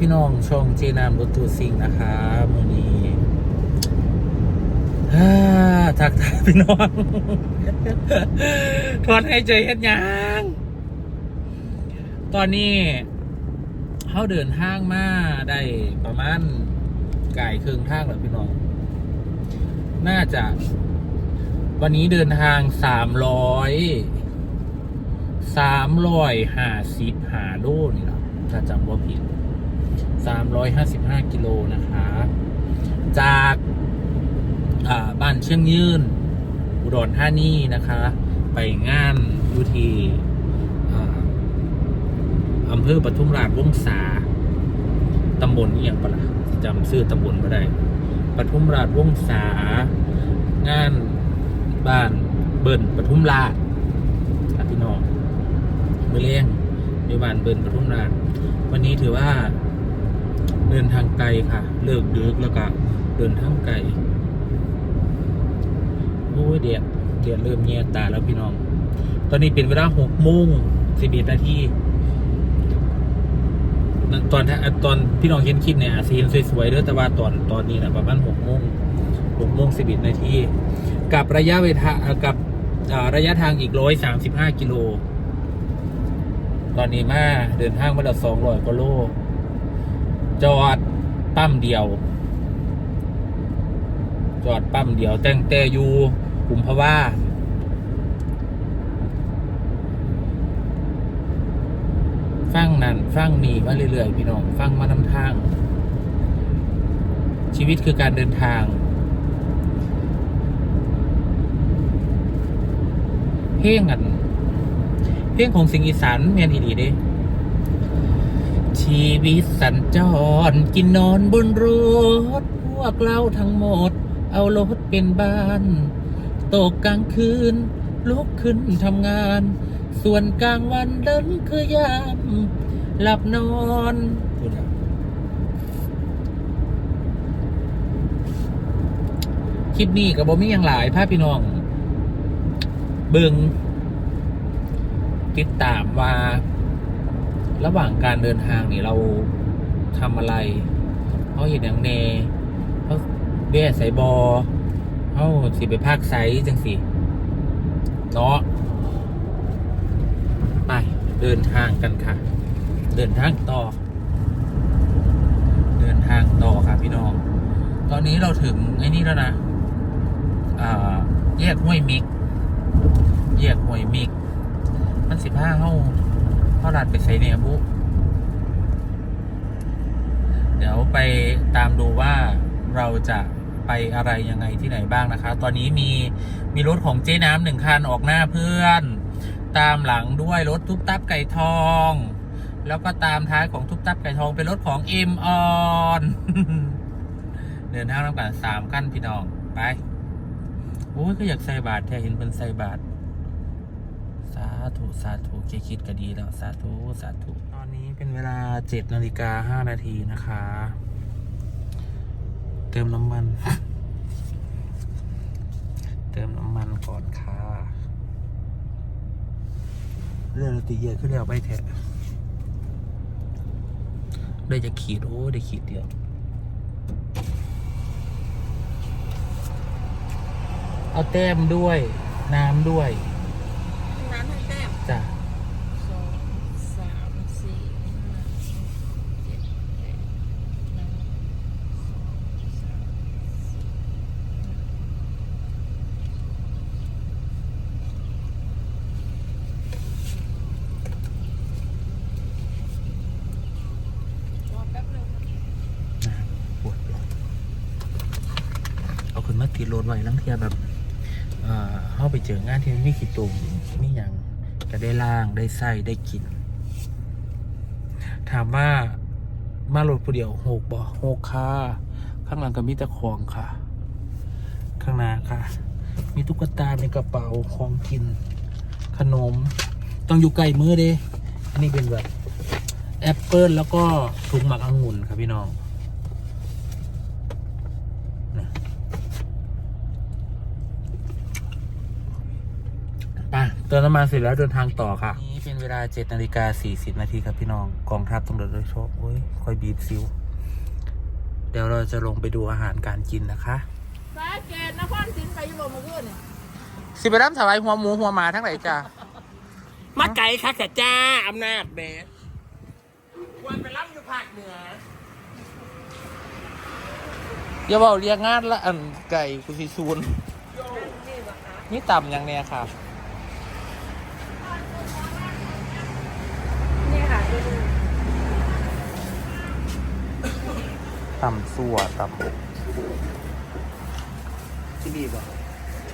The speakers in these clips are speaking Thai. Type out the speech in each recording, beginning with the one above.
พี่น้องช่องเจนามรถตูซิงนะคะมือนี้ฮ่าทักทายพี่น้องถอนให้ใจเฮ็ดยังตอนนี้เขาเดินทางมาได้ประมาณไก่ครึ่งทางแล้วพี่น้อง น่าจะ วันนี้เดินทางสามร้อยสามร้อยห้าสิบหาโลนี่แหละถ้าจำว่าผิด สามร้อยห้าสิบห้ากิโลนะคะ จากาบ้านเชียงยืน อุดรธานีนะคะ ไปงานยุทีอำเภอปทุมราชวงศาตำบลเอียงปะละจำชื่อตำบลไม่ได้ปทุมราชวงศางานบ้านเบิ่นปทุมราชครับพี่น้องมือเลี้ยงในบ้านเบิ่นปทุมราชวันนี้ถือว่า เดินทางไกลค่ะ เลิกดึกแล้วก็เดินทางไกลโอ้ยเดียดเดียดเริ่มแย่ตาแล้วพี่น้อง ตอนนี้เป็นเวลาหกโมงสิบเอ็ดนาทีตอนตอนพี่น้องเห็นคลิปเนี่ยอาจจะเห็นสวยๆเด้อแต่ว่าตอนตอนนี้นะประมาณหกโมงหกโมงสิบเอ็ดนาทีกับระยะเวลากับระยะทางอีกร้อยสามสิบห้ากิโล ตอนนี้มาเดินทางมาแล้วสองร้อยกว่าโล จอดปั๊มเดียว จอดปั๊มเดียวแต่งแต่อยู่กลุ่มพะว่าฟังนั่นฟังนี่มาเรื่อยๆพี่น้องฟังมานำทาง ชีวิตคือการเดินทางเพลงอันเพลงของสิงห์อีสานแมนอีดีเด้ ชีวิตสัญจร กินนอนบนรถ พวกเราทั้งหมด เอารถเป็นบ้าน ตกกลางคืน ลุกขึ้นทำงาน ส่วนกลางวันนั้นคือยามหลับนอนคลิปนี้กับบอมี่ยังหลายภาพพี่น้อง เบิงติดตามว่า ระหว่างการเดินทางนี่เราทำอะไรเขาเห็นอย่างเนเขาเบี้ยใส่บอเขาสิไปภาคไซจังสิเนาะไปเดินทางกันค่ะ เดินทางต่อ เดินทางต่อค่ะพี่น้อง ตอนนี้เราถึงไอ้นี่แล้วนะอ่าแยกห้วยมิก แยกห้วยมิก มันสิบห้าเข้า เข้ารัดไปใส่เนี่ยบุเดี๋ยวไปตามดูว่าเราจะไปอะไรยังไงที่ไหนบ้างนะคะ ตอนนี้มีมีรถของเจ๊น้ำหนึ่งคันออกหน้าเพื่อน ตามหลังด้วยรถทุบตับไก่ทอง แล้วก็ตามท้ายของทุบตับไก่ทองเป็นรถของเอ็มออนเดินทางนำกันสามขั้นพี่น้องไปโอ้ยก็อยากใส่บาทแท้เห็นเป็นใส่บาท ธุสาธุเคคิดก็ดีแล้ว สาธุสาธุตอนนี้เป็นเวลาเจ็ดนาฬิกาห้านาทีนะคะ เติมน้ำมัน เติมน้ำมันก่อนค่ะเรื่องตีเยอะขึ้นแล้วไปแทะได้จะขีดโอ้ได้ขีดเดียวเอาแต้มด้วย น้ำด้วย น้ำทั้งแต้มจ้ะสองสามสี่ห้าหกเจ็ดแปดเก้าสองสามสี่รอแป๊บนึงน้ำปวดเลยเอาขึ้นมาติดรถไว้ลังเทียแบบ เอ่อเข้าไปเจองานที่มีขีดตุ่มมีอย่างก็ได้ล่างได้ไส้ได้กิน ถามว่ามารถผู้เดียวหกบ่หกค่ะ ข้างหลังก็มีต่ของค่ะ ข้างหน้าค่ะ มีตุ๊กตาในกระเป๋าของกิน ขนม ต้องอยู่ใกล้มือเด้อันนี้เป็นแบบแอปเปิลแล้วก็ถุงหมักองุ่นครับพี่น้องนะไปเติมน้ำมันเสร็จแล้วเดินทางต่อค่ะ นี่เป็นเวลา7นาฬิกา40นาทีครับพี่น้องกองทัพตำรวจโดยเฉพาะโอ้ยคอยบีบซิว เดี๋ยวเราจะลงไปดูอาหารการกินนะคะสาเกตนครศรีไปอยู่บ่เมื่อคืนนี่สิไปรับถวายหัวหมูหัวหมาทั้งไหนจ้ามาไก่คักแต่จ้าอำนาจแบดควรไปรับอยู่ภาคเหนืออย่าบอกเรียกงานละอันไก่กุศิซูนนี่ต่ำอย่างเนี้ยค่ะ นี่ค่ะดู ต่ำสัวต่ำบกที่นี่บ่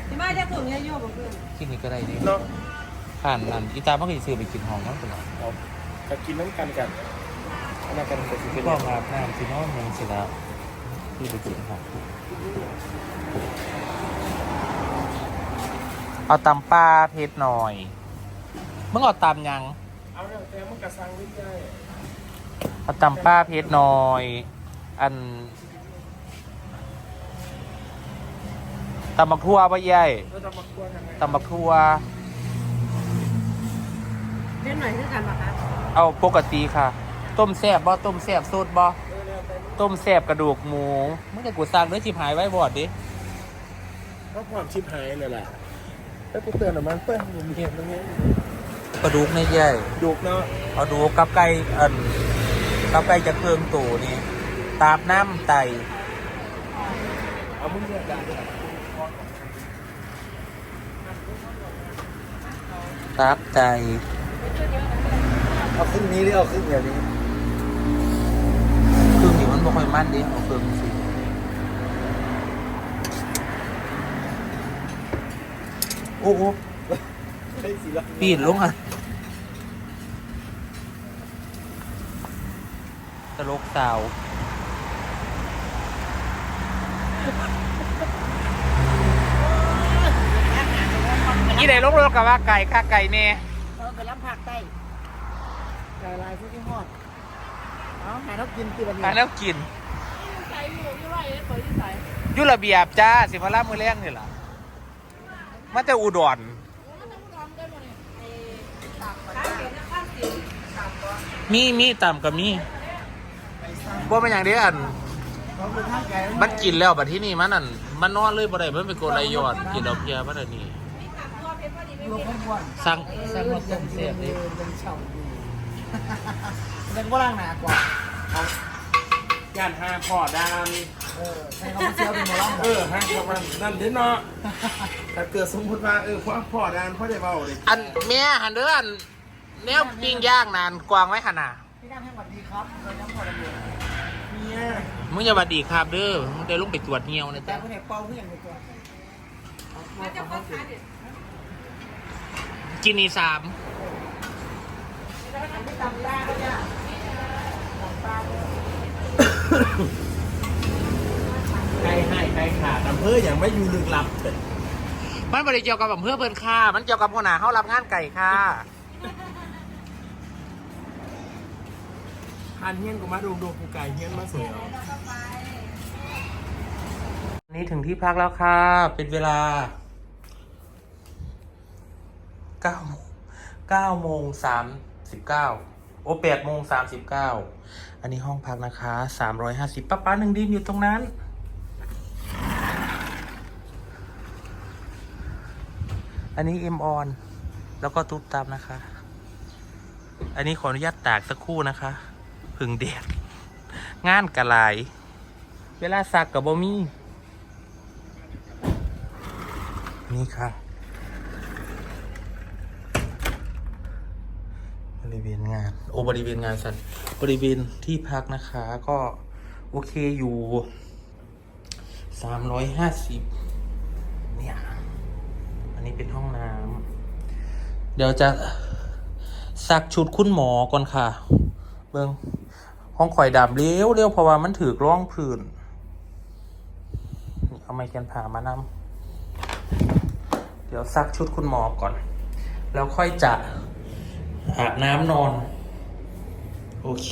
ที่มาจากตุ่มเนี่ยอยู่บ่เพื่อนที่นี่ก็ได้นี่เนาะผ่านอันอีตาเมื่อกี้ซื้อไปกินห้องนั่นเป็นไรเอาจะกินน้ำกันกันอันนั้นกันเป็นเป็นก็มาบน้ำที่น้องมันสิแล้วที่ไปกินห้องเอาตำปลาเผ็ดหน่อยมึงเอาตำยัง เอาเรื่องแต่มันกระซังวิทย์ได้เอาตำปลาเผ็ดหน่อย อันตำบักทั่วปะใหญ่เราจะมาควรกันไหมตำบักทั่วเล่นหน่อยคือกันปะคะเอาปกติค่ะ ต้มแซ่บบ่ต้มแซ่บสดบ่เออแล้วแต่ต้มแซ่บกระดูกหมูมึงจะกูสั่งด้วยชิบหายไว้บอดดิเขาความชิบหายเลยแหละแล้วกูเตือนออกมาเพื่อนผมเห็นตรงนี้กระดูกในใหญ่ดุเนาะเอาดูกับไก่อันกับไก่จะเครื่องตูนี่ ตาบน้ำไตเอามึงเลือกได้ตาบไตเอาครึ่งนี้หรือเอาครึ่งเดียวนี้เครื่องนี้มันบ่ค่อยมันดิเอาเครื่องสิโอ้โหใช่สิละปีนลงอะตลกสาว ยี่ไหนลงรถกับว่าไก่ค่าไก่เน่เออไปรับผักใต้ไก่ลายผู้ที่ฮอดเอาหาเรากินตีบันทางแล้วกินใส่อยู่อยู่ไรเปิดที่ใส่อยุระเบียบจ้าสิมาล่ามือแรงนี่ล่ะมาแต่อุดรมีมีต่ำกับมีว่าเป็นอย่างเดียวอัน มันกินแล้วบัดที่นี่มันนั่นมันนอนเลยบ่ได้มันเป็นโกไรยอดกินดอกเพียมันอันนี้ลงข้างบนสั่งสั่งมาต้มเสียบเลยยังเฉาอยู่ยังก็ล่างหนากว่าเอาย่านห้าพอดานเออให้เขามาเที่ยวเป็นหมอลำเออห้าประมาณนั่นเด้เนาะถ้าเกิดสมมติว่าเออพ่อพ่อดานพ่อได้เบาเลยอันแม่หันเด้ออันแนวปิ้งย่างนานกวางไว้ขนาดพี่น้ำให้หวัดดีครับเราน้ำพอระเบียบเนี่ย มึงอย่าบัดดีครับเด้อมึงได้ลงไปตรวจเงียวนะแต่จ๊ะคนไหนเป่าเพื่อนไปก่อนกินอีสามตำตาเขาเนี่ยไก่ให้ไก่ขาดอำเภออย่างไม่อยู่ลึกลับเถิดมันบริเกี่ยวกับอำเภอเพิ่นค่ามันเกี่ยวกับหัวหน้าเขารับงานไก่ค่ะ อันเฮียนกูมาดูดูกูไก่เฮียนมาสวยเอานี่ถึงที่พักแล้วค่ะ เป็นเวลาเก้าเก้าโมงสามสิบเก้าโอแปดโมงสามสิบเก้าอันนี้ห้องพักนะคะสามร้อยห้าสิบป้าป้าหนึ่งดีมอยู่ตรงนั้น อันนี้เอ็มออน แล้วก็ตุ๊บตับนะคะ อันนี้ขออนุญาตตากสักครู่นะคะ พึ่งเดดงานกะหลาย เวลาสักกับบอมี่นี่ค่ะบริเวณงาน โอบริเวณงานสัตว์บริเวณที่พักนะคะ ก็ โอเคอยู่สามร้อยห้าสิบเนี่ย อันนี้เป็นห้องน้ำเดี๋ยวจะซักชุดคุณหมอก่อนค่ะ เบิ้ง ห้องข่อยดำเร็วเร็วเพราะว่ามันถือร่องผื่นเอาไม้แกนผ่ามานำเดี๋ยวซักชุดคุณหมอก่อน แล้วค่อยจะอาบน้ำนอน โอเค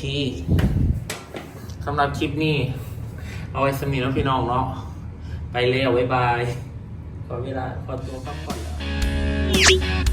สำหรับคลิปนี้ เอาไว้สมีแล้วพี่น้องเนาะไปเลยเอาไว้บายขอเวลาขอตัวพักผ่อนแล้ว